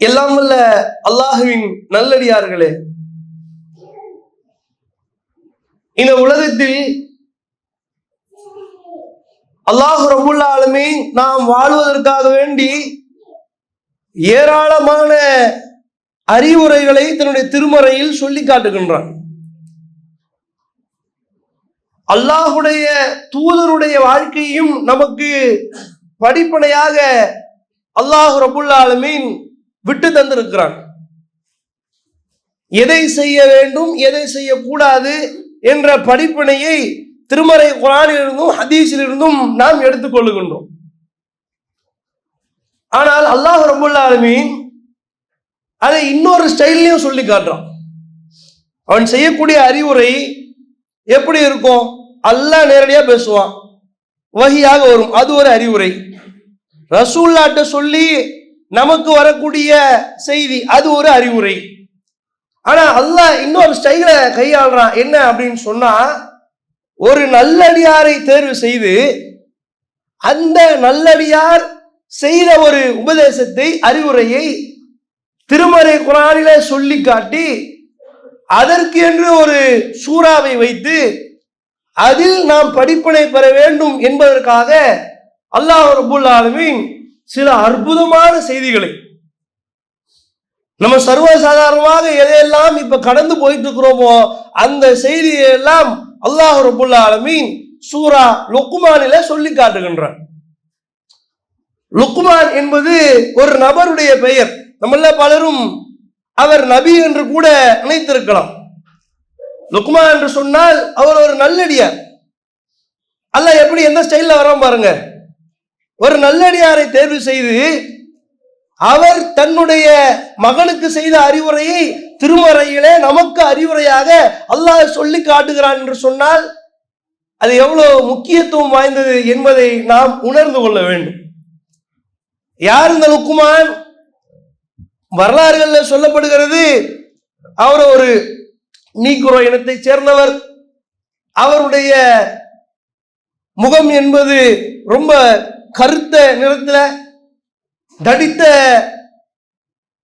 எல்லாம் வல்ல அல்லாஹுவின் நல்லடியார்களே. இந்த உலகத்தில் அல்லாஹ் ரபுல்லாலுமே நாம் வாழ்வதற்காக வேண்டி ஏராளமான அறிவுரைகளை தன்னுடைய திருமறையில் சொல்லி காட்டுகின்றான். அல்லாஹுடைய தூதருடைய வாழ்க்கையும் நமக்கு படிப்பனையாக அல்லாஹ் ரபுல்லாலுமீன் விட்டு தந்திருக்கிறான். எதை செய்ய வேண்டும் எதை செய்யக்கூடாது என்ற படிப்பினையை திருமறை குரானிலிருந்தும் ஹதீஸிலிருந்தும் நாம் எடுத்துக்கொள்ளுகின்றோம் ஆனால் அல்லாஹ் ரபுல்லா ஆலமீன் அதை இன்னொரு ஸ்டைல்லையும் சொல்லி காட்டுறான். அவன் செய்யக்கூடிய அறிவுரை எப்படி இருக்கும்? அல்லாஹ் நேரடியா பேசுவான். வகையாக வரும். அது ஒரு அறிவுரை. ரசூல்லாட்ட சொல்லி நமக்கு வரக்கூடிய செய்தி அது ஒரு அறிவுரை. ஆனா அல்லாஹ் இன்னொரு ஸ்டைல கையாளுறான். என்ன அப்படின்னு சொன்னா ஒரு நல்லடியாரை தேர்வு செய்து அந்த நல்லடியார் செய்த ஒரு உபதேசத்தை அறிவுரையை திருமறை குரானில சொல்லி காட்டி அதற்கு என்று ஒரு சூறாவை வைத்து அதில் நாம் படிப்பினை பெற வேண்டும் என்பதற்காக அல்லாஹ் ரபுல் ஆலமீன் சில அற்புதமான செய்திகளை. நம்ம சர்வசாதாரணமாக எதையெல்லாம் இப்ப கடந்து போயிட்டு இருக்கிறோமோ அந்த செய்தியை எல்லாம் அல்லாஹ் ரபுல்லா ஆலமீன் சூரா லுக்குமானில சொல்லி காட்டுகின்றான். லுக்குமான் என்பது ஒரு நபருடைய பெயர். நம்மள பலரும் அவர் நபி என்று கூட நினைத்திருக்கலாம். லுக்மான் என்று சொன்னால் அவர் ஒரு நல்லடியார். அல்ல எப்படி எந்த ஸ்டைல்ல வரோம் பாருங்க. ஒரு நல்லடியாரை தேர்வு செய்து அவர் தன்னுடைய மகனுக்கு செய்த அறிவுரையை திருமறையிலே நமக்கு அறிவுரையாக அல்லாஹ் சொல்லி காட்டுகிறான் என்று சொன்னால் அது எவ்வளவு முக்கியத்துவம் வாய்ந்தது என்பதை நாம் உணர்ந்து கொள்ள வேண்டும். யார் இந்த லுக்குமான்? வரலாறுகள்ல சொல்லப்படுகிறது அவர் ஒரு நீக்குரோ இனத்தை சேர்ந்தவர். அவருடைய முகம் என்பது ரொம்ப கருத்த நிறத்தில் தடித்த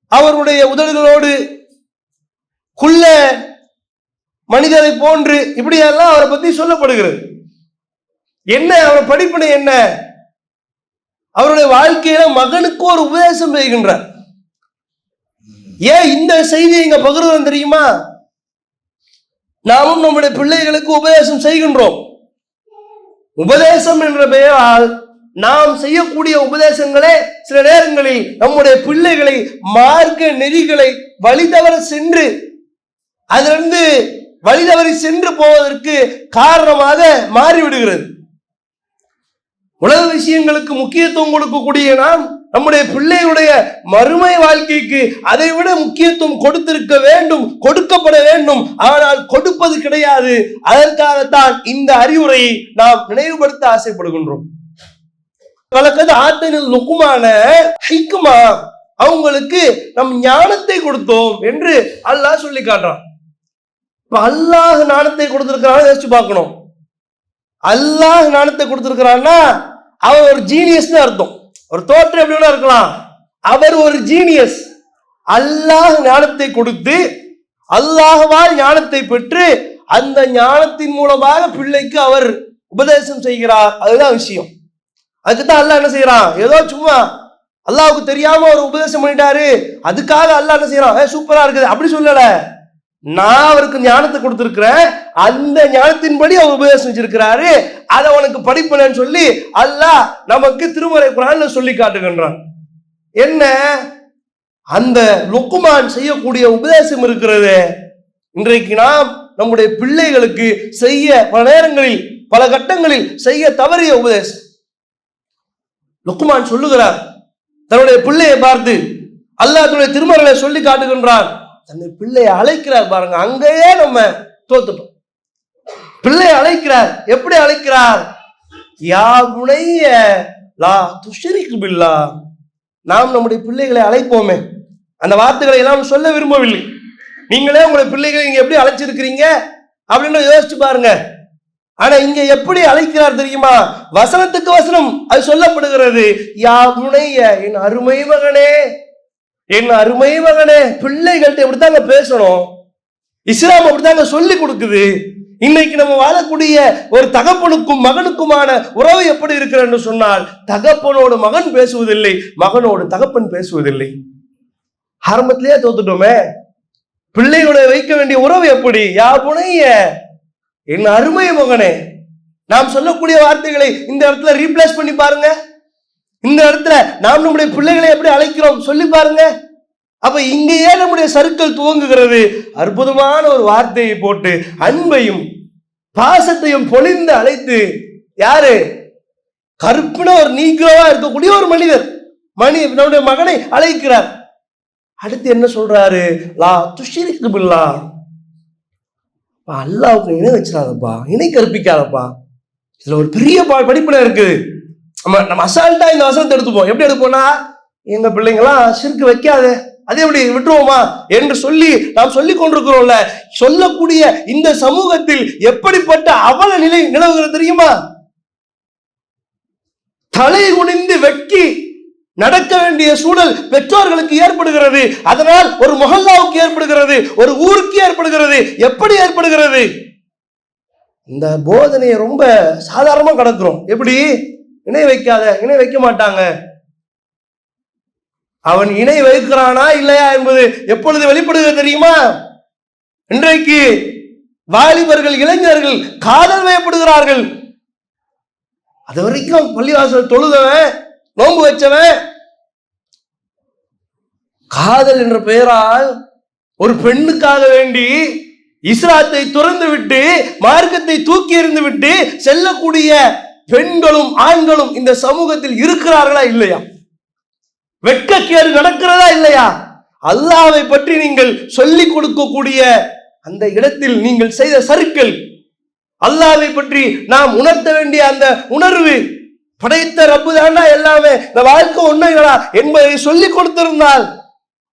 அவருடைய உதடுகளோடு குள்ள மனிதரை போன்று இப்படியெல்லாம் அவரை பத்தி சொல்லப்படுகிறது. என்ன அவர் படிப்பினை என்ன? அவருடைய வாழ்க்கையில மகனுக்கு ஒரு உபதேசம் செய்கின்றார். ஏன் இந்த செய்தியை இங்க பகிர்வோம் தெரியுமா? நாமும் நம்முடைய பிள்ளைகளுக்கு உபதேசம் செய்கின்றோம். உபதேசம் என்ற பெயரால் நாம் செய்யக்கூடிய உபதேசங்களே சில நேரங்களில் நம்முடைய பிள்ளைகளை மார்க்க நெறிகளை வழிதவற சென்று அதிலிருந்து வழிதவறி சென்று போவதற்கு காரணமாக மாறிவிடுகிறது. உலக விஷயங்களுக்கு முக்கியத்துவம் கொடுக்கக்கூடிய நாம் நம்முடைய பிள்ளையுடைய மறுமை வாழ்க்கைக்கு அதை விட முக்கியத்துவம் கொடுத்திருக்க வேண்டும் கொடுக்கப்பட வேண்டும். ஆனால் கொடுப்பது கிடையாது. அதற்காகத்தான் இந்த அறிவுரையை நாம் நினைவுபடுத்த ஆசைப்படுகின்றோம். வழக்கது ஆத்தனில் நுக்குமான ஹிக்குமா அவங்களுக்கு நம் ஞானத்தை கொடுத்தோம் என்று அல்லாஹ் சொல்லி காட்டுறான். இப்ப அல்லாஹ் ஞானத்தை கொடுத்திருக்கிறான்னு யோசிச்சு பார்க்கணும். அல்லாஹ் ஞானத்தை கொடுத்திருக்கிறான்னா அவர் ஒரு ஜீனியஸ்னு அர்த்தம். ஒரு தோற்றம் எப்படி வேணா இருக்கலாம். அவர் ஒரு ஜீனியஸ் அல்லாஹ் ஞானத்தை கொடுத்து அல்லாஹ்வால் ஞானத்தை பெற்று அந்த ஞானத்தின் மூலமாக பிள்ளைக்கு அவர் உபதேசம் செய்கிறார். அதுதான் விஷயம். அதுக்கு தான் அல்லாஹ் என்ன செய்யறான் ஏதோ சும்மா அல்லாவுக்கு தெரியாம ஒரு உபதேசம் பண்ணிட்டாரு. அதுக்காக அல்லாஹ் என்ன செய்யறான் "ஏய், சூப்பரா இருக்குது. அப்படி சொல்லல. நான் அவருக்கு ஞானத்தை கொடுத்துருக்கிறேன். அந்த ஞானத்தின்படி அவர் உபதேசம் வச்சிருக்கிறாரு. அதை உனக்கு படிப்பனன்னு சொல்லி அல்லாஹ் நமக்கு திருமறை குரான் சொல்லி காட்டுகின்றான். என்ன? அந்த லுக்குமான் செய்யக்கூடிய உபதேசம் இருக்கிறது. இன்றைக்கு நாம் நம்முடைய பிள்ளைகளுக்கு செய்ய பல நேரங்களில் பல கட்டங்களில் செய்ய தவறிய உபதேசம். லுக்குமான் சொல்லுகிறார் தன்னுடைய பிள்ளையை பார்த்து அல்லாஹ் தன்னுடைய திருமறைகளை சொல்லி காட்டுகின்றான். தன்னுடைய பிள்ளையை அழைக்கிறார் பாருங்க அங்கேயே நம்ம தோத்துட்டோம் பிள்ளையை அழைக்கிறார் எப்படி அழைக்கிறார்? யா லா துஷரிக்கு பில்லா. நாம் நம்முடைய பிள்ளைகளை அழைப்போமே. அந்த வார்த்தைகளை எல்லாம் சொல்ல விரும்பவில்லை. நீங்களே உங்களுடைய பிள்ளைகளை நீங்க எப்படி அழைச்சிருக்கிறீங்க? அப்படின்னு யோசிச்சு பாருங்க. ஆனா இங்க எப்படி அழைக்கிறார் தெரியுமா? வசனத்துக்கு வசனம் அது சொல்லப்படுகிறது. யா என் அருமை மகனே என் அருமை மகனே பிள்ளைகள்கிட்ட எப்படித்தாங்க பேசணும். இஸ்லாம் அப்படித்தாங்க சொல்லி கொடுக்குது. இன்னைக்கு நம்ம வாழக்கூடிய ஒரு தகப்பனுக்கும் மகனுக்குமான உறவு எப்படி இருக்கிறன்னு சொன்னால் தகப்பனோடு மகன் பேசுவதில்லை மகனோடு தகப்பன் பேசுவதில்லை. ஆரம்பத்திலேயே தோத்துட்டோமே. பிள்ளையோட வைக்க வேண்டிய உறவு எப்படி? யா புனைய என் அருமை மகனே நாம் சொல்லக்கூடிய வார்த்தைகளை இந்த இடத்துல ரீப்ளேஸ் பண்ணி பாருங்க. இந்த இடத்துல நாம் நம்முடைய பிள்ளைகளை எப்படி அழைக்கிறோம் சொல்லி பாருங்க. அப்ப இங்கேயே நம்முடைய சருக்கள் துவங்குகிறது. அற்புதமான ஒரு வார்த்தையை போட்டு அன்பையும் பாசத்தையும் பொழிந்து அழைத்து யாரு? கருப்பின ஒரு நீக்கிறவா இருக்கக்கூடிய ஒரு மனிதர் மணி நம்முடைய மகனை அழைக்கிறார். அடுத்து என்ன சொல்றாரு? லா துஷிரிக்கு பில்லா. அல்லாவுக்கு இணை வச்சிடாதப்பா இணை கற்பிக்காதப்பா. இதுல ஒரு பெரிய ப- படிப்புல இருக்குது நம்ம நம்ம அசால்ட்டா இந்த வசனத்தை எடுத்துப்போம். எப்படி எடுப்போம்னா எங்க பிள்ளைங்களாம் சிறுக்கு வைக்காது அது எப்படி விட்டுருவோமா? என்று சொல்லி நாம் சொல்லி கொண்டிருக்கிறோம்ல. சொல்லக்கூடிய இந்த சமூகத்தில் எப்படிப்பட்ட அவல நிலை நிலவுகிறது தெரியுமா? தலை குனிந்து வெட்கி நடக்க வேண்டிய சூழல் பெற்றோர்களுக்கு ஏற்படுகிறது. அதனால் ஒரு மொஹல்லாவுக்கு ஏற்படுகிறது ஒரு ஊருக்கு ஏற்படுகிறது. எப்படி ஏற்படுகிறது? இந்த போதனையை ரொம்ப சாதாரணமா கடக்கிறோம். எப்படி? இணை வைக்காத இணை வைக்க மாட்டாங்க. அவன் இணை வைக்கிறானா இல்லையா என்பது எப்பொழுது வெளிப்படுகிறது தெரியுமா? இன்றைக்கு வாலிபர்கள் இளைஞர்கள் காதல் வயப்படுகிறார்கள். அது வரைக்கும் பள்ளிவாசல் தொழுதவன் நோன்பு வச்சவன் காதல் என்ற பெயரால் ஒரு பெண்ணுக்காக வேண்டி இஸ்ராத்தை துறந்து விட்டு மார்க்கத்தை தூக்கி எறிந்து விட்டு செல்லக்கூடிய பெண்களும் ஆண்களும் இந்த சமூகத்தில் இருக்கிறார்களா இல்லையா? வெட்கக்கேடு நடக்கிறதா இல்லையா? அல்லாவை பற்றி நீங்கள் சொல்லிக் கொடுக்கக்கூடிய அந்த இடத்தில் நீங்கள் செய்த சறுக்கல் அல்லாவை பற்றி நாம் உணர்த்த வேண்டிய அந்த உணர்வு படைத்த ரப்பு எல்லாமே? இந்த வாழ்க்கை ஒண்ணுங்களா என்பதை சொல்லிக் கொடுத்திருந்தால்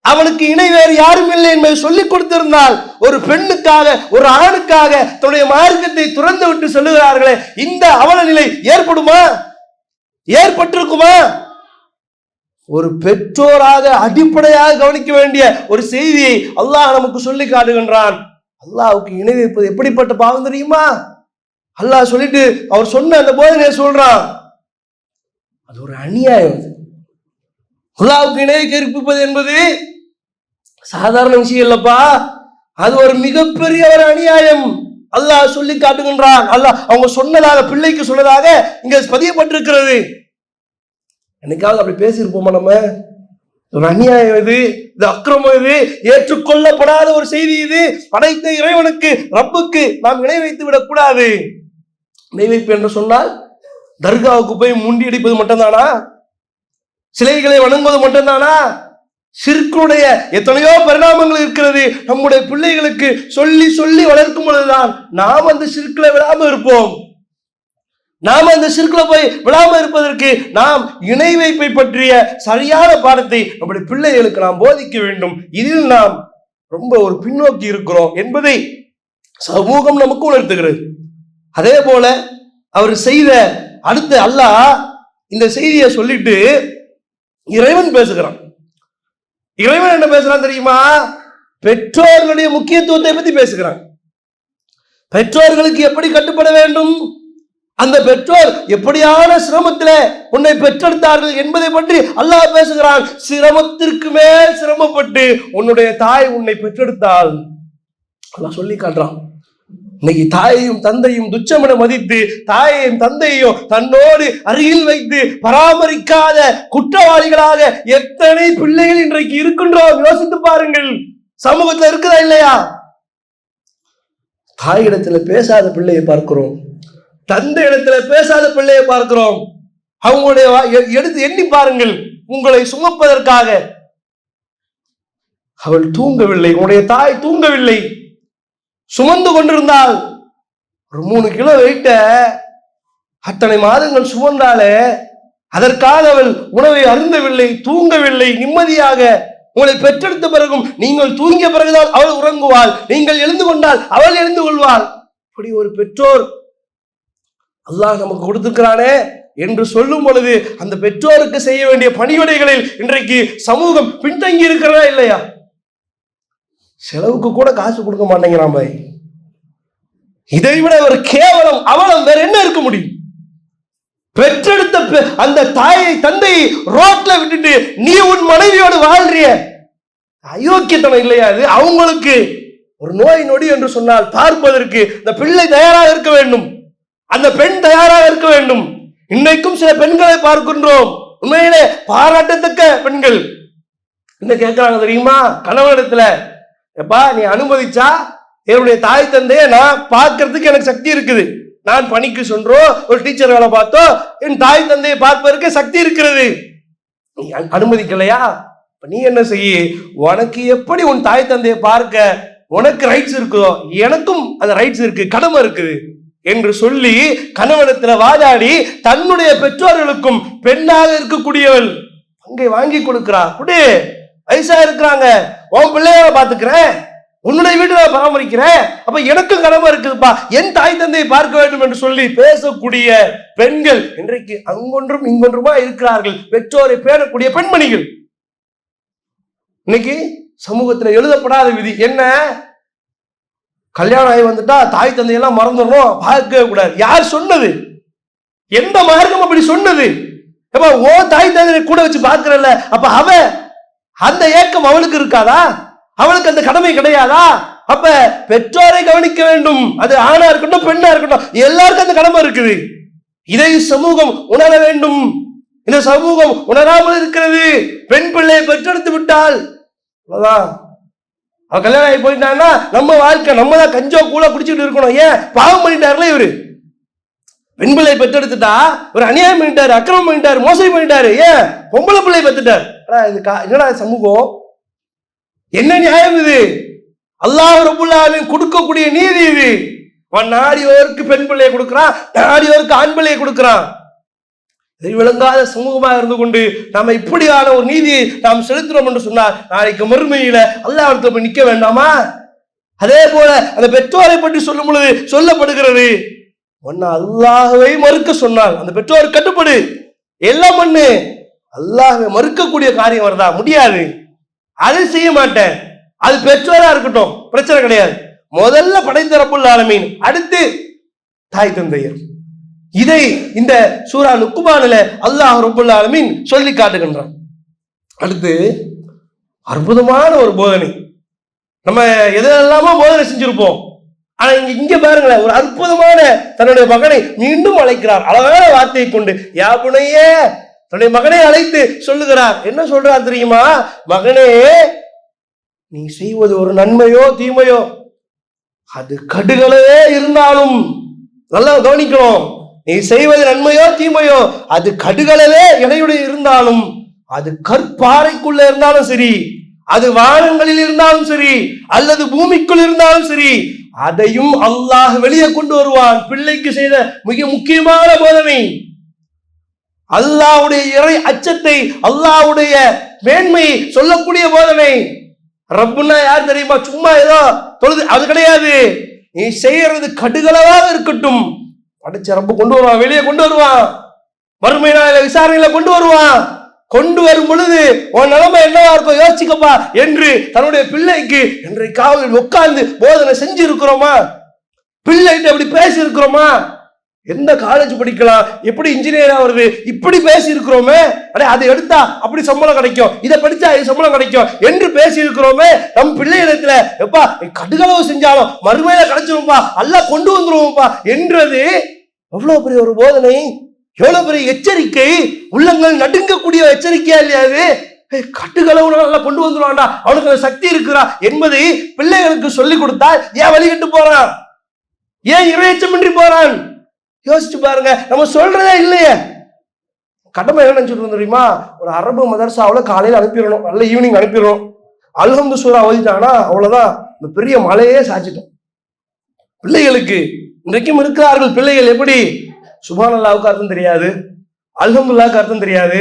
அவனுக்கு இணை வேறு யாரும் இல்லை என்பதை சொல்லிக் கொடுத்திருந்தால் ஒரு பெண்ணுக்காக ஒரு ஆணுக்காக தன்னுடைய மார்க்கத்தை துறந்து விட்டு சொல்லுகிறார்களே இந்த அவல நிலை ஏற்படுமா? ஏற்பட்டிருக்குமா? ஒரு பெற்றோராக அடிப்படையாக கவனிக்க வேண்டிய ஒரு செய்தியை அல்லாஹ் நமக்கு சொல்லி காட்டுகின்றான். அல்லாஹுக்கு இணை வைப்பது எப்படிப்பட்ட பாவம் தெரியுமா? அல்லாஹ் சொல்லிட்டு அவர் சொன்ன அந்த போதனையை சொல்றான். அது ஒரு அநியாயம் அது. அல்லாஹ்வுக்கு இணை கற்பிப்பது என்பது சாதாரண விஷயம் இல்லப்பா. அது ஒரு மிகப்பெரிய ஒரு அநியாயம். அல்லாஹ் சொல்லி காட்டுகின்றான். அல்லாஹ் அவங்க சொன்னதாக பிள்ளைக்கு சொன்னதாக இங்க பதியப்பட்டிருக்கிறது. என்னைக்காவது அப்படி பேசியிருப்போமா நம்ம? ஒரு அநியாயம் இது. இது அக்கிரமம் இது. ஏற்றுக்கொள்ளப்படாத ஒரு செய்தி இது. படைத்த இறைவனுக்கு ரப்புக்கு நாம் இணை வைத்து விடக்கூடாது இணை வைப்பு என்று சொன்னால் தர்காவுக்கு போய் முண்டி அடிப்பது மட்டும்தானா? சிலைகளை வணங்குவது மட்டும்தானா? சிற்குடைய எத்தனையோ பரிணாமங்கள் இருக்கிறது. நம்முடைய பிள்ளைகளுக்கு சொல்லி சொல்லி வளர்க்கும் பொழுதுதான் நாம் அந்த சிற்குல விழாம இருப்போம். நாம் அந்த சிற்குல போய் விழாம இருப்பதற்கு நாம் இணை வைப்பை பற்றிய சரியான பாடத்தை நம்முடைய பிள்ளைகளுக்கு நாம் போதிக்க வேண்டும். இதில் நாம் ரொம்ப ஒரு பின்னோக்கி இருக்கிறோம் என்பதை சமூகம் நமக்கு உணர்த்துகிறது. அதே போல அவர் செய்த அடுத்து அல்லாஹ் இந்த செய்தியை சொல்லிட்டு இறைவன் பேசுகிறான். இறைவன் என்ன பேசுறான் தெரியுமா? பெற்றோர்களுடைய முக்கியத்துவத்தை பத்தி பேசுகிறான். பெற்றோர்களுக்கு எப்படி கட்டுப்பட வேண்டும்? அந்த பெற்றோர் எப்படியான சிரமத்திலே உன்னை பெற்றெடுத்தார்கள் என்பதை பற்றி அல்லாஹ் பேசுகிறான். சிரமத்திற்கு மேல் சிரமப்பட்டு உன்னுடைய தாய் உன்னை பெற்றெடுத்தால் அல்லாஹ் சொல்லி காட்டுறான். இன்னைக்கு தாயையும் தந்தையும் துச்சமென மதித்து தாயையும் தந்தையும் தன்னோடு அருகில் வைத்து பராமரிக்காத குற்றவாளிகளாக எத்தனை பிள்ளைகள் இன்றைக்கு இருக்கின்றோம் யோசித்து பாருங்கள். சமூகத்துல இருக்குதா இல்லையா? தாயிடத்துல பேசாத பிள்ளையை பார்க்கிறோம். தந்தை இடத்துல பேசாத பிள்ளையை பார்க்கிறோம். அவங்களுடைய எடுத்து எண்ணி பாருங்கள். உங்களை சுமப்பதற்காக. அவள் தூங்கவில்லை. உன்னுடைய தாய் தூங்கவில்லை. சுமந்து கொண்டிருந்தாள். ஒரு மூணு கிலோ வெயிட்ட அத்தனை மாதங்கள் சுமந்தாலே அதற்காக அவள் உணவை அருந்தவில்லை தூங்கவில்லை நிம்மதியாக உங்களை பெற்றெடுத்த பிறகும் நீங்கள் தூங்கிய பிறகுதான் அவள் உறங்குவாள். நீங்கள் எழுந்து கொண்டால் அவள் எழுந்து கொள்வாள். இப்படி ஒரு பெற்றோர் அல்லாஹ் நமக்கு கொடுத்திருக்கிறானே என்று சொல்லும் பொழுது அந்த பெற்றோருக்கு செய்ய வேண்டிய பணிவிடைகளில் இன்றைக்கு சமூகம் பின்தங்கி இருக்கிறதா இல்லையா? செலவுக்கு கூட காசு கொடுக்க மாட்டேங்கிறான் பாய். இதை விட ஒரு கேவலம் அவலம் வேற என்ன இருக்க முடியும்? பெற்றெடுத்த பெ- அந்த தாயை தந்தையை ரோட்ல விட்டுட்டு நீ உன் மனைவியோடு வாழ்றிய? அயோக்கியத்தனம் இல்லையா அது அவங்களுக்கு ஒரு நோய் நொடி என்று சொன்னால் பார்ப்பதற்கு இந்த பிள்ளை தயாராக இருக்க வேண்டும். அந்த பெண் தயாராக இருக்க வேண்டும். இன்னைக்கும் சில பெண்களை பார்க்கின்றோம். உண்மையிலே பாராட்டத்தக்க பெண்கள். என்ன கேட்கறாங்க தெரியுமா? கணவனிடத்துல எப்பா நீ அனுமதிச்சா என்னுடைய தாய் தந்தைய நான் பார்க்கறதுக்கு எனக்கு சக்தி இருக்குது. நான் பணிக்கு சென்றோ ஒரு டீச்சர் வேலை பார்த்தோ என் தாய் தந்தையை பார்ப்பதற்கு சக்தி இருக்கிறது. நீ அனுமதிக்கலையா? இப்ப நீ என்ன செய்ய? உனக்கு எப்படி உன் தாய் தந்தையை பார்க்க உனக்கு ரைட்ஸ் இருக்கோ எனக்கும் அந்த ரைட்ஸ் இருக்கு கடமை இருக்குது என்று சொல்லி கணவனத்தில் வாதாடி தன்னுடைய பெற்றோர்களுக்கும் பெண்ணாக இருக்கக்கூடியவள் பங்கை வாங்கி கொடுக்கிறா குடு வயசா இருக்கிறாங்க. உன் பிள்ளைய பாத்துக்கிறேன் உன்னுடைய வீட்டுல பராமரிக்கிறேன். அப்ப எனக்கும் கடமை இருக்குதுப்பா. என் தாய் தந்தையை பார்க்க வேண்டும் என்று சொல்லி பேசக்கூடிய பெண்கள் இன்றைக்கு அங்கொன்றும் இங்கொன்றுமா இருக்கிறார்கள். பெற்றோரை பேணக்கூடிய பெண்மணிகள். இன்னைக்கு சமூகத்துல எழுதப்படாத விதி என்ன? கல்யாணம் ஆகி வந்துட்டா தாய் தந்தையெல்லாம் மறந்துடணும். பார்க்கவே கூடாது. யார் சொன்னது? எந்த மார்க்கம் அப்படி சொன்னது? ஏப்பா ஓ தாய் தந்தையை கூட வச்சு பார்க்கறல்ல. அப்ப அவ அந்த ஏக்கம் அவளுக்கு இருக்காதா? அவளுக்கு அந்த கடமை கிடையாதா? அப்ப பெற்றோரை கவனிக்க வேண்டும். அது ஆணா இருக்கட்டும் பெண்ணா இருக்கட்டும் எல்லாருக்கும் அந்த கடமை இருக்குது. இதை சமூகம் உணர வேண்டும். இந்த சமூகம் உணராமல் இருக்கிறது. பெண் பிள்ளையை பெற்றெடுத்து விட்டால் அவ்வளவுதான். அவ கல்யாணம் ஆகி போயிட்டான்னா நம்ம வாழ்க்கை நம்ம தான் கஞ்சோ கூட குடிச்சுட்டு இருக்கணும். ஏன்? பாவம் பண்ணிட்டாருல இவரு. பெண் பிள்ளை பெற்றெடுத்துட்டா ஒரு அநியாயம் பண்ணிட்டாரு அக்கிரமம் பண்ணிட்டாரு மோசடி பண்ணிட்டாரு. ஏன்? பொம்பளை பிள்ளை பெற்றுட்டாரு. ஆனா இது கா- என்னடா சமூகம்? என்ன நியாயம் இது? அல்லாஹ் ரபுல்லாவின் கொடுக்கக்கூடிய நீதி இது. அவன் நாடியோருக்கு பெண் பிள்ளையை கொடுக்கிறான் நாடியோருக்கு ஆண் பிள்ளையை கொடுக்கிறான் இதை விளங்காத சமூகமாக இருந்து கொண்டு நாம இப்படியான ஒரு நீதியை நாம் செலுத்துறோம் என்று சொன்னால் நாளைக்கு மறுமையில அல்லாஹ் போய் நிக்க வேண்டாமா? அதே போல அந்த பெற்றோரை பற்றி சொல்லும் பொழுது சொல்லப்படுகிறது. ஒன்னா அல்லாஹவை மறுக்க சொன்னால் அந்த பெற்றோர் கட்டுப்படு. எல்லாம் பண்ணு. அல்லாஹ்வை மறுக்கக்கூடிய காரியம் வருதா? முடியாது. அதை செய்ய மாட்டேன். அது பெற்றோரா இருக்கட்டும் பிரச்சனை கிடையாது. முதல்ல படைத்த ரப்புல் ஆலமீன் அடுத்து தாய் தந்தையர். இதை இந்த சூரா நுக்குமானில அல்லாஹ் ரப்புல் ஆலமீன் சொல்லி காட்டுகின்றான். அடுத்து அற்புதமான ஒரு போதனை. நம்ம எதெல்லாமோ போதனை செஞ்சிருப்போம். ஆனா இங்க இங்க பாருங்களேன் ஒரு அற்புதமான தன்னுடைய மகனை மீண்டும் அழைக்கிறார். அழகான வார்த்தையை கொண்டு யாபுனையே தன்னுடைய மகனை அழைத்து சொல்லுகிறார். என்ன சொல்றார் தெரியுமா? மகனே நீ செய்வது ஒரு நன்மையோ தீமையோ? அது கடுகளவே இருந்தாலும் நல்லா கவனிக்கணும். நீ செய்வது நன்மையோ தீமையோ? அது கடுகளவே எடையுடைய இருந்தாலும் அது கற்பாறைக்குள்ள இருந்தாலும் சரி அது வானங்களில் இருந்தாலும் சரி அல்லது பூமிக்குள் இருந்தாலும் சரி அதையும் அல்லாஹ் வெளியே கொண்டு வருவான். பிள்ளைக்கு செய்த மிக முக்கியமான போதனை. அல்லாவுடைய இறை அச்சத்தை அல்லாஹ்வுடைய மேன்மை சொல்லக்கூடிய போதனை. ரப்புன்னா யார் தெரியுமா? சும்மா ஏதோ தொழுது அது கிடையாது. நீ செய்யறது கடுகளவாக இருக்கட்டும். படிச்ச ரப்பு கொண்டு வருவான் வெளியே கொண்டு வருவான். மறுமை நாளில விசாரணையில கொண்டு வருவான். கொண்டு வரும் பொழுது உன் நிலைமை என்னவா இருக்கும்? யோசிக்கப்பா என்று தன்னுடைய பிள்ளைக்கு இன்றைக்காவது உட்கார்ந்து போதனை செஞ்சு இருக்கிறோமா பிள்ளைகிட்ட அப்படி பேசி இருக்கிறோமா எந்த காலேஜ் படிக்கலாம்? எப்படி இன்ஜினியர் ஆகுறது இப்படி பேசி இருக்கிறோமே அடே அதை எடுத்தா அப்படி சம்பளம் கிடைக்கும். இதை படிச்சா இது சம்பளம் கிடைக்கும் என்று பேசி இருக்கிறோமே நம் பிள்ளைகளிடத்துல எப்பா நீ கடுகளவு செஞ்சாலும் மறுமையில கிடைச்சிரும்பா அல்ல கொண்டு வந்துருவோம்ப்பா என்றது எவ்வளவு பெரிய ஒரு போதனை? எவ்வளவு பெரிய எச்சரிக்கை? உள்ளங்கள் நடுங்கக்கூடிய எச்சரிக்கையா இல்லையா அது? கட்டுகளவு நல்லா கொண்டு வந்துருவான்டா அவனுக்கு அந்த சக்தி இருக்குறா என்பதை பிள்ளைகளுக்கு சொல்லி கொடுத்தா ஏன் வழிகிட்டு போறான்? ஏன் இறையச்சமின்றி போறான்? யோசிச்சு பாருங்க. நம்ம சொல்றதே இல்லையே. கடமை என்ன நினைச்சிட்டு தெரியுமா? ஒரு அரபு மதர்சாவில் காலையில் அனுப்பிடணும். நல்ல ஈவினிங் அனுப்பிடணும். அல்ஹம்து சூரா ஓதிட்டாங்கன்னா அவ்வளோதான் இந்த பெரிய மலையே சாச்சிட்டோம் பிள்ளைகளுக்கு இன்றைக்கும் இருக்கிறார்கள் பிள்ளைகள் எப்படி? சுபான் அல்லாவுக்கு அர்த்தம் தெரியாது. அல்ஹம்துல்லாவுக்கு அர்த்தம் தெரியாது.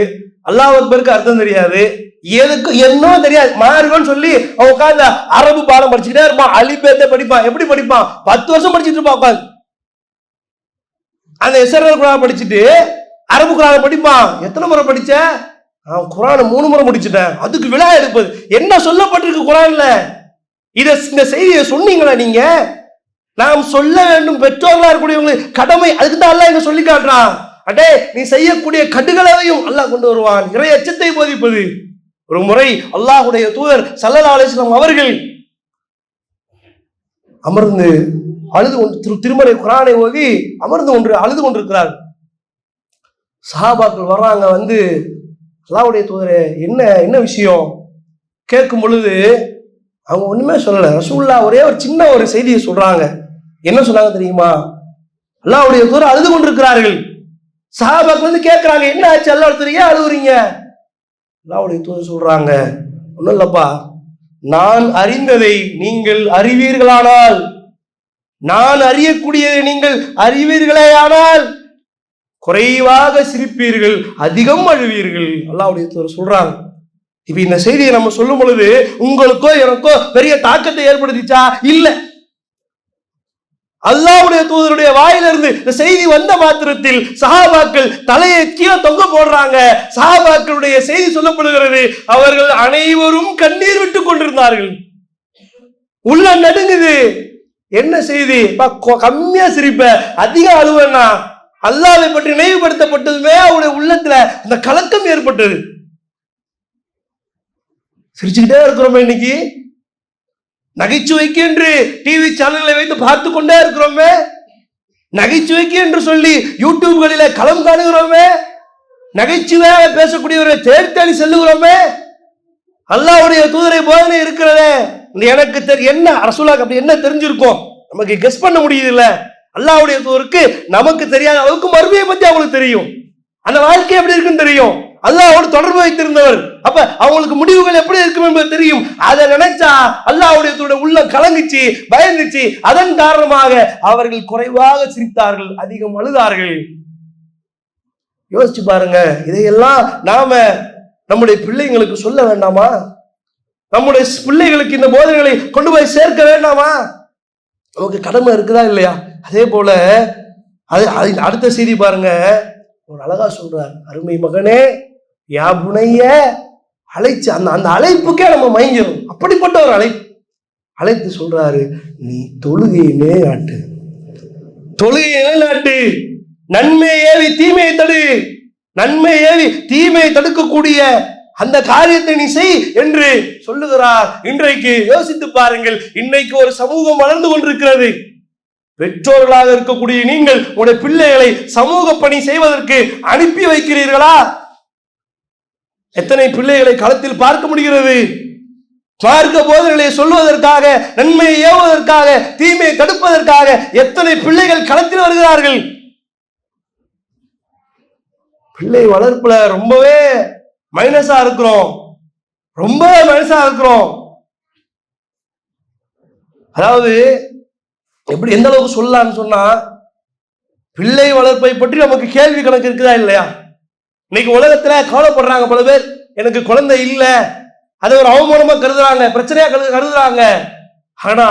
அல்லாஹ் அக்பருக்கு அர்த்தம் தெரியாது. எதுக்கு? என்ன தெரியாது. மாறுகன்னு சொல்லி அவன் உட்காந்து அரபு பாடம் படிச்சுக்கிட்டே இருப்பான். அலிபேத்தை படிப்பான். எப்படி படிப்பான்? பத்து வருஷம் படிச்சுட்டு இருப்பான் உட்காந்து அந்த எஸ்ஆர்எல் குரான் படிச்சுட்டு அரபு குரானை படிப்பான். எத்தனை முறை படிச்ச? நான் குரானை மூணு முறை முடிச்சுட்டேன். அதுக்கு விழா இருப்பது என்ன சொல்லப்பட்டிருக்கு குரான்ல? இத இந்த செய்தியை சொன்னீங்களா நீங்க? நாம் சொல்ல வேண்டும். பெற்றோர்களா இருக்கக்கூடியவங்களுக்கு கடமை அதுக்கு தான் அல்ல இங்க சொல்லி காட்டுறான். அடே நீ செய்யக்கூடிய கடுகளவையும் அல்லாஹ் கொண்டு வருவான். இறை அச்சத்தை போதிப்பது. ஒரு முறை அல்லாஹுடைய தூதர் சல்லல்லா அலிஸ்லாம் அவர்கள் அமர்ந்து அழுது கொண்டு திரு குரானை ஓதி அமர்ந்து கொண்டு அழுது கொண்டிருக்கிறார். சஹாபாக்கள் வர்றாங்க வந்து அல்லாவுடைய தூதரே என்ன என்ன விஷயம்? கேட்கும் பொழுது அவங்க ஒண்ணுமே சொல்லல. ரசூல்லா ஒரே ஒரு சின்ன ஒரு செய்தியை சொல்றாங்க. என்ன சொன்னாங்க தெரியுமா? அல்லாவுடைய தூதர் அழுது கொண்டிருக்கிறார்கள். சஹாபாக்கள் வந்து கேட்குறாங்க என்ன ஆச்சு? அல்லா தெரியா அழுகுறீங்க அல்லாவுடைய தூதர் சொல்றாங்க ஒண்ணும் இல்லப்பா. நான் அறிந்ததை நீங்கள் அறிவீர்களானால் நான் அறியக்கூடியதை நீங்கள் அறிவீர்களே ஆனால் குறைவாக சிரிப்பீர்கள் அதிகம் அழுவீர்கள். அல்லாவுடைய தூதர் சொல்றாங்க இப்ப இந்த செய்தியை நம்ம சொல்லும் பொழுது உங்களுக்கோ எனக்கோ பெரிய தாக்கத்தை ஏற்படுத்திச்சா? இல்ல. அல்லாவுடைய தூதருடைய வாயிலிருந்து இந்த செய்தி வந்த மாத்திரத்தில் சஹாபாக்கள் தலையை கீழே தொங்க போடுறாங்க. சஹாபாக்களுடைய செய்தி சொல்லப்படுகிறது அவர்கள் அனைவரும் கண்ணீர் விட்டுக் கொண்டிருந்தார்கள். உள்ள நடுங்குது. என்ன செய்தி? கம்மியா சிரிப்ப. அதிக அழுவனா அல்லாவை பற்றி நினைவுபடுத்தப்பட்டதுமே அவருடைய உள்ளத்துல அந்த கலக்கம் ஏற்பட்டது. சிரிச்சுக்கிட்டே இருக்கிறோமே இன்னைக்கு. நகைச்சுவைக்கு என்று டிவி சேனல்களை வைத்து பார்த்து கொண்டே இருக்கிறோமே. நகைச்சுவைக்கு என்று சொல்லி யூடியூப்களில களம் காணுகிறோமே. நகைச்சுவையாக பேசக்கூடியவரை தேடி தேடி செல்லுகிறோமே. அல்லாவுடைய தூதரை போதனை இருக்கிறதே. எனக்கு தெரி என்ன ரசூலாக்கு அப்படி என்ன தெரிஞ்சிருக்கும்? நமக்கு கெஸ் பண்ண முடியுது இல்ல அல்லாவுடைய தூருக்கு நமக்கு தெரியாத அளவுக்கு மறுமையை பத்தி அவங்களுக்கு தெரியும். அந்த வாழ்க்கை எப்படி இருக்குன்னு தெரியும். அல்லாவோட தொடர்பு வைத்திருந்தவர். அப்ப அவங்களுக்கு முடிவுகள் எப்படி இருக்கும் என்பது தெரியும். அதை நினைச்சா அல்லாவுடைய தூதர் உள்ள கலங்குச்சு பயந்துச்சு. அதன் காரணமாக அவர்கள் குறைவாக சிரித்தார்கள் அதிகம் அழுதார்கள். யோசிச்சு பாருங்க இதையெல்லாம் நாம நம்முடைய பிள்ளைங்களுக்கு சொல்ல வேண்டாமா? நம்முடைய பிள்ளைகளுக்கு இந்த போதனைகளை கொண்டு போய் சேர்க்க வேண்டாமா? நமக்கு கடமை இருக்குதா இல்லையா? அதே போல அது அது- அடுத்த செய்தி பாருங்க. ஒரு அழகா சொல்றார். அருமை மகனே யாபுனைய அழைச்சு அந்த அந்த அழைப்புக்கே நம்ம மயங்கிடும் அப்படிப்பட்ட ஒரு அழைப்பு. அழைத்து சொல்றாரு நீ தொழுகையை நிலைநாட்டு தொழுகையை நிலைநாட்டு நன்மை ஏவி தீமையை தடு. நன்மை ஏவி தீமையை தடுக்கக்கூடிய அந்த காரியத்தை நீ செய் என்று சொல்லுகிறார். இன்றைக்கு யோசித்து பாருங்கள் இன்னைக்கு ஒரு சமூகம் வளர்ந்து கொண்டிருக்கிறது. பெற்றோர்களாக இருக்கக்கூடிய நீங்கள் உடைய பிள்ளைகளை சமூக பணி செய்வதற்கு அனுப்பி வைக்கிறீர்களா? எத்தனை பிள்ளைகளை களத்தில் பார்க்க முடிகிறது? மார்க்க போதனைகளை சொல்வதற்காக நன்மையை ஏவுவதற்காக தீமையை தடுப்பதற்காக எத்தனை பிள்ளைகள் களத்தில் வருகிறார்கள்? பிள்ளை வளர்ப்புல ரொம்பவே மைனஸா இருக்கிறோம். ரொம்ப மைனஸா இருக்கிறோம். அதாவது எப்படி எந்த அளவுக்கு சொல்லலாம்னு சொன்னா பிள்ளை வளர்ப்பை பற்றி நமக்கு கேள்வி கணக்கு இருக்குதா இல்லையா? இன்னைக்கு உலகத்துல கவலைப்படுறாங்க பல பேர். எனக்கு குழந்தை இல்லை. அதை ஒரு அவமானமா கருதுறாங்க பிரச்சனையா கருது கருதுறாங்க. ஆனா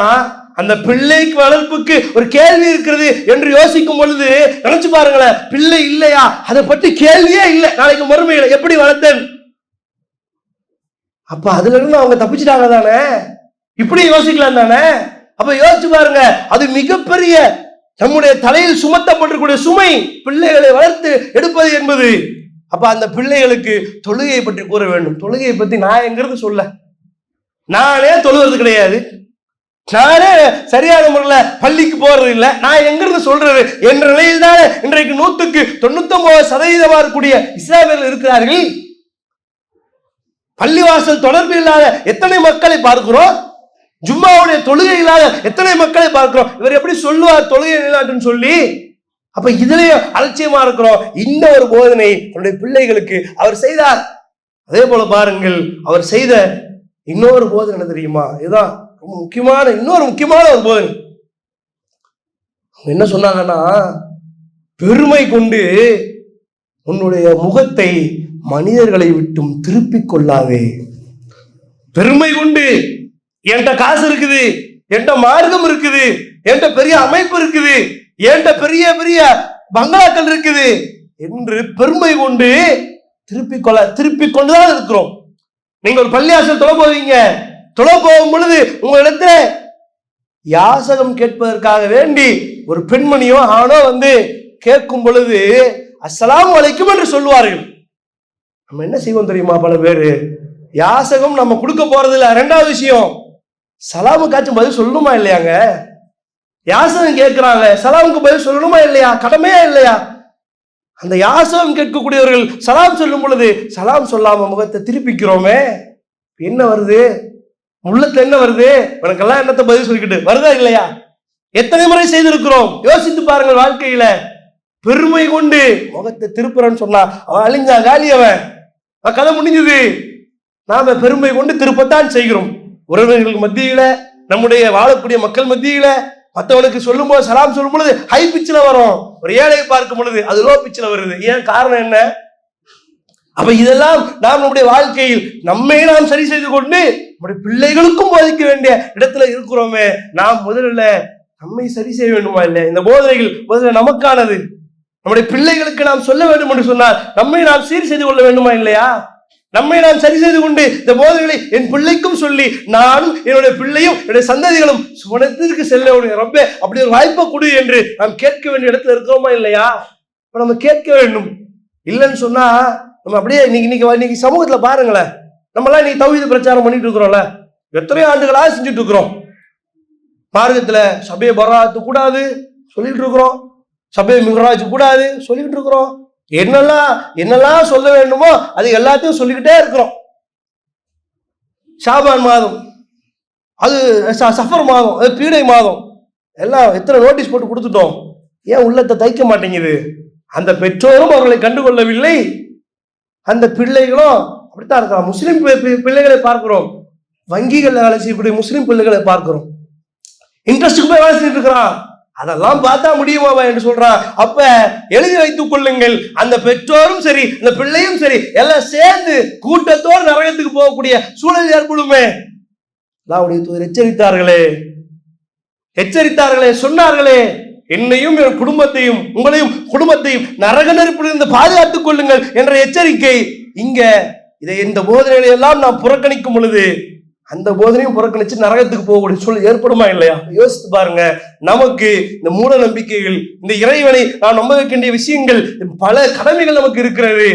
அந்த பிள்ளைக்கு வளர்ப்புக்கு ஒரு கேள்வி இருக்கிறது என்று யோசிக்கும் பொழுது நினைச்சு பாருங்களேன் பிள்ளை இல்லையா? அதை பற்றி கேள்வியே இல்லை. நாளைக்கு மறுமையில எப்படி வளர்த்தேன்? அப்ப அதுல இருந்து அவங்க தப்பிச்சிட்டாங்க தானே? இப்படி யோசிக்கலாம் தானே? அப்ப யோசிச்சு பாருங்க அது மிகப்பெரிய நம்முடைய தலையில் சுமத்தப்பட்டிருக்கூடிய சுமை பிள்ளைகளை வளர்த்து எடுப்பது என்பது. அப்ப அந்த பிள்ளைகளுக்கு தொழுகையை பற்றி கூற வேண்டும். தொழுகையை பத்தி நான் எங்கிறது சொல்ல? நானே தொழுவது கிடையாது. நானே சரியான முறையில் பள்ளிக்கு போறது இல்லை. நான் எங்கிருந்து சொல்றது? என்ற நிலையில் தான் இன்றைக்கு நூத்துக்கு தொண்ணூத்தொன்பது சதவீதமாக இருக்கக்கூடிய இஸ்லாமியர்கள் இருக்கிறார்கள். பள்ளிவாசல் தொடர்பு இல்லாத எத்தனை மக்களை பார்க்கிறோம்? ஜும்மாவுடைய தொழுகை இல்லாத எத்தனை மக்களை பார்க்கிறோம்? இவர் எப்படி சொல்லுவார் தொழுகை இல்லாட்டுன்னு சொல்லி. அப்ப இதுலயும் அலட்சியமா இருக்கிறோம். இந்த ஒரு போதனை தன்னுடைய பிள்ளைகளுக்கு அவர் செய்தார். அதே போல பாருங்கள் அவர் செய்த இன்னொரு போதனை என்ன தெரியுமா? இதுதான். முக்கியமான இன்னொரு முக்கியமான ஒரு போதனை. அவங்க என்ன சொன்னாங்கன்னா பெருமை கொண்டு உன்னுடைய முகத்தை மனிதர்களை விட்டும் திருப்பிக் கொள்ளாதே. பெருமை கொண்டு என்கிட்ட காசு இருக்குது என்கிட்ட மார்க்கம் இருக்குது என்கிட்ட பெரிய அமைப்பு இருக்குது என்கிட்ட பெரிய பெரிய பங்களாக்கள் இருக்குது என்று பெருமை கொண்டு திருப்பி கொள்ள திருப்பிக் கொண்டுதான் இருக்கிறோம். நீங்க ஒரு பள்ளியாசல் தொலை போவீங்க தொலை போகும் பொழுது உங்களிடத்துல யாசகம் கேட்பதற்காக வேண்டி ஒரு பெண்மணியோ ஆணோ வந்து கேட்கும் பொழுது அஸ்லாம் வலைக்கும் என்று சொல்லுவார்கள். நம்ம என்ன செய்வோம் தெரியுமா பல பேரு? யாசகம் நம்ம கொடுக்க போறது இல்லை ரெண்டாவது விஷயம் சலாமுக்காச்சும் பதில் சொல்லணுமா இல்லையாங்க? யாசகம் கேட்கிறாங்க சலாமுக்கு பதில் சொல்லணுமா இல்லையா? கடமையா இல்லையா? அந்த யாசகம் கேட்கக்கூடியவர்கள் சலாம் சொல்லும் பொழுது சலாம் சொல்லாம முகத்தை திருப்பிக்கிறோமே. என்ன வருது? உள்ளத்துல என்ன வருது? உனக்கெல்லாம் என்னத்தை பதில் சொல்லிக்கிட்டு? வருதா இல்லையா? எத்தனை முறை செய்திருக்கிறோம்? யோசித்து பாருங்கள் வாழ்க்கையில. பெருமை கொண்டு முகத்தை திருப்புறன்னு சொன்னா அவன் அழிஞ்சா காலி அவன். கதை முடிஞ்சது. நாம பெருமை கொண்டு திருப்பத்தான் செய்கிறோம். உறவினர்களுக்கு மத்தியில நம்முடைய வாழக்கூடிய மக்கள் மத்தியில மற்றவனுக்கு சொல்லும் போது சலாம் சொல்லும் பொழுது ஹை பிச்சில் வரும். ஒரு ஏழையை பார்க்கும் பொழுது அது லோ பிச்சில் வருது. ஏன்? காரணம் என்ன? அப்ப இதெல்லாம் நாம் நம்முடைய வாழ்க்கையில் நம்மை நாம் சரி செய்து கொண்டு நம்முடைய பிள்ளைகளுக்கும் போதிக்க வேண்டிய இடத்துல இருக்கிறோமே நாம் முதல்ல நம்மை சரி செய்ய வேண்டுமா இல்லை இந்த போதனைகள் முதல்ல நமக்கானது. நம்முடைய பிள்ளைகளுக்கு நாம் சொல்ல வேண்டும் என்று சொன்னால் நம்மை நாம் சீர் செய்து கொள்ள வேண்டுமா இல்லையா? நம்மை நாம் சரி செய்து கொண்டு இந்த போதனைகளை என் பிள்ளைக்கும் சொல்லி நானும் என்னுடைய பிள்ளையும் என்னுடைய சந்ததிகளும் சுவனத்திற்கு செல்ல ரொம்ப அப்படி ஒரு வாய்ப்பை கொடு என்று நாம் கேட்க வேண்டிய இடத்துல இருக்கிறோமா இல்லையா? இப்ப நம்ம கேட்க வேண்டும். இல்லைன்னு சொன்னா நம்ம அப்படியே இன்னைக்கு இன்னைக்கு இன்னைக்கு சமூகத்துல பாருங்களேன் நம்மலாம் நீ தௌஹீது பிரச்சாரம் பண்ணிட்டு இருக்கிறோம்ல. எத்தனை ஆண்டுகளா செஞ்சுட்டு இருக்கிறோம். மார்க்கத்தில் சபையை பராத்து கூடாது சொல்லிட்டு இருக்கிறோம். சபையை மிகராஜ் கூடாது சொல்லிட்டு இருக்கிறோம். என்னெல்லாம் என்னெல்லாம் சொல்ல வேண்டுமோ அது எல்லாத்தையும் சொல்லிக்கிட்டே இருக்கிறோம். ஷாபான் மாதம் அது ச- சஃபர் மாதம் அது பீடை மாதம். எல்லாம் எத்தனை நோட்டீஸ் போட்டு கொடுத்துட்டோம். ஏன் உள்ளத்தை தைக்க மாட்டேங்குது? அந்த பெற்றோரும் அவர்களை கண்டுகொள்ளவில்லை. அந்த பிள்ளைகளும் அப்படித்தான் இருக்கலாம் முஸ்லீம் பிள்ளைகளை பார்க்கிறோம். வங்கிகளில் வேலை செய்யக்கூடிய முஸ்லீம் பிள்ளைகளை பார்க்கிறோம். இன்ட்ரெஸ்ட்டுக்கு போய் வேலை செஞ்சுட்டு இருக்கிறான். அதெல்லாம் பார்த்தா முடியுமாவா என்று சொல்றான் அப்ப எழுதி வைத்துக் கொள்ளுங்கள். அந்த பெற்றோரும் சரி அந்த பிள்ளையும் சரி எல்லாம் சேர்ந்து கூட்டத்தோடு நரகத்துக்கு போகக்கூடிய சூழல் ஏற்படுமே. அல்லாஹ்வுடைய தூதர் எச்சரித்தார்களே. எச்சரித்தார்களே சொன்னார்களே. என்னையும் என் குடும்பத்தையும் உங்களையும் குடும்பத்தையும் நரக நெருப்பிலிருந்து பாதுகாத்துக் கொள்ளுங்கள் என்ற எச்சரிக்கை இங்க இதை இந்த போதனைகளை எல்லாம் நாம் புறக்கணிக்கும் பொழுது அந்த போதனையும் புறக்கணிச்சு நரகத்துக்கு போகக்கூடிய சூழல் ஏற்படுமா இல்லையா? யோசித்து பாருங்க. நமக்கு இந்த மூட நம்பிக்கைகள் இந்த இறைவனை நாம் நம்ப வைக்க வேண்டிய விஷயங்கள் பல கடமைகள் நமக்கு இருக்கிறது.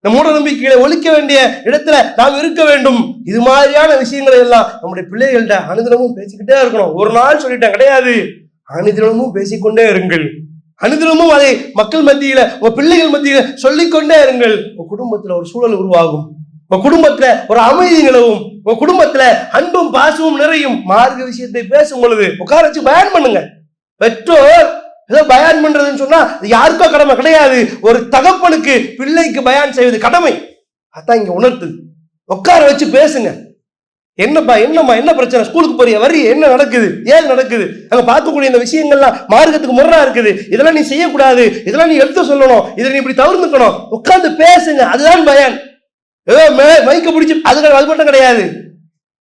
இந்த மூட நம்பிக்கைகளை ஒழிக்க வேண்டிய இடத்துல நாம் இருக்க வேண்டும். இது மாதிரியான விஷயங்களை எல்லாம் நம்முடைய பிள்ளைகள்கிட்ட அனுதினமும் பேசிக்கிட்டே இருக்கணும். ஒரு நாள் சொல்லிட்டேன் கிடையாது. அனுதினமும் பேசிக்கொண்டே இருங்கள். அனுதினமும் அதை மக்கள் மத்தியில உங்க பிள்ளைகள் மத்தியில சொல்லிக்கொண்டே இருங்கள். உங்க குடும்பத்துல ஒரு சூழல் உருவாகும். உன் குடும்பத்துல ஒரு அமைதி நிலவும் உன் குடும்பத்துல அன்பும் பாசமும் நிறையும். மார்க்க விஷயத்தை பேசும் பொழுது உட்கார வச்சு பயன் பண்ணுங்க. பெற்றோர் ஏதோ பயான் பண்றதுன்னு சொன்னா அது யாருக்கோ கடமை கிடையாது. ஒரு தகப்பனுக்கு பிள்ளைக்கு பயான் செய்வது கடமை. அதான் இங்க உணர்த்துது உட்கார வச்சு பேசுங்க. என்னப்பா என்னம்மா என்ன பிரச்சனை? ஸ்கூலுக்கு போறிய? வரி என்ன நடக்குது? ஏன் நடக்குது? அங்க பார்க்கக்கூடிய இந்த விஷயங்கள்லாம் மார்க்கத்துக்கு முரணா இருக்குது. இதெல்லாம் நீ செய்யக்கூடாது. இதெல்லாம் நீ எடுத்து சொல்லணும். இதை நீ இப்படி தவிர்த்துக்கணும். உட்கார்ந்து பேசுங்க. அதுதான் பயன். ஏதோ மே- மைக்க பிடிச்சி அது அது மட்டும் கிடையாது.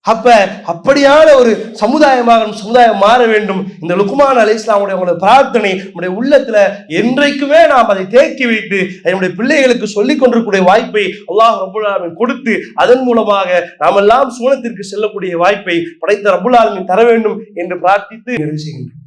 அப்ப அப்படியான ஒரு சமுதாயமாக சமுதாயம் மாற வேண்டும். இந்த லுக்குமான் அலி இஸ்லாமுடைய உங்களுடைய பிரார்த்தனை நம்முடைய உள்ளத்துல என்றைக்குமே நாம் அதை தேக்கி வைத்து என்னுடைய பிள்ளைகளுக்கு சொல்லிக் கொண்டிருக்கக்கூடிய வாய்ப்பை அல்லாஹ் ரபுல் கொடுத்து அதன் மூலமாக நாம் எல்லாம் சூனத்திற்கு செல்லக்கூடிய வாய்ப்பை படைத்த ரபுல் தர வேண்டும் என்று பிரார்த்தித்து நிறைவு செய்கின்றேன்